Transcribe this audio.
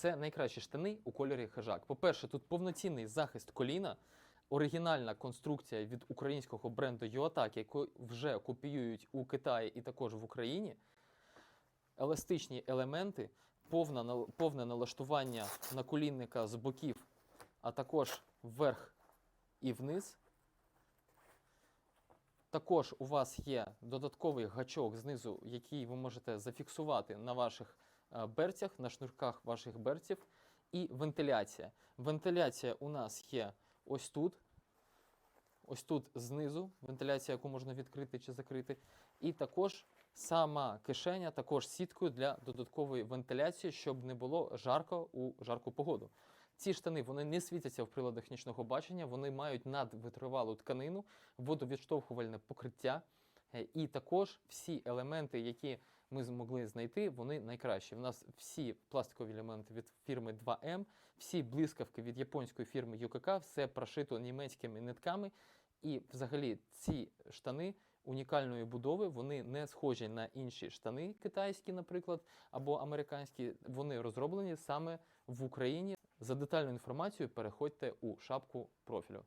Це найкращі штани у кольорі хижак. По-перше, тут повноцінний захист коліна, оригінальна конструкція від українського бренду Юатак, яку вже копіюють у Китаї і також в Україні. Еластичні елементи, повна, повне налаштування наколінника з боків, а також вверх і вниз. Також у вас є додатковий гачок знизу, який ви можете зафіксувати на ваших берцях, на шнурках ваших берців, і вентиляція. Вентиляція у нас є ось тут, ось тут знизу, вентиляція, яку можна відкрити чи закрити. І також сама кишеня, також сіткою для додаткової вентиляції, щоб не було жарко у жарку погоду. Ці штани вони не світяться в приладах нічного бачення, вони мають надвитривалу тканину, водовідштовхувальне покриття. Е, І також всі елементи, які ми змогли знайти, вони найкращі. У нас всі пластикові елементи від фірми 2M, всі блискавки від японської фірми UKK, все прошито німецькими нитками. І взагалі ці штани унікальної будови, вони не схожі на інші штани, китайські, наприклад, або американські. Вони розроблені саме в Україні. За детальну інформацію переходьте у шапку профілю.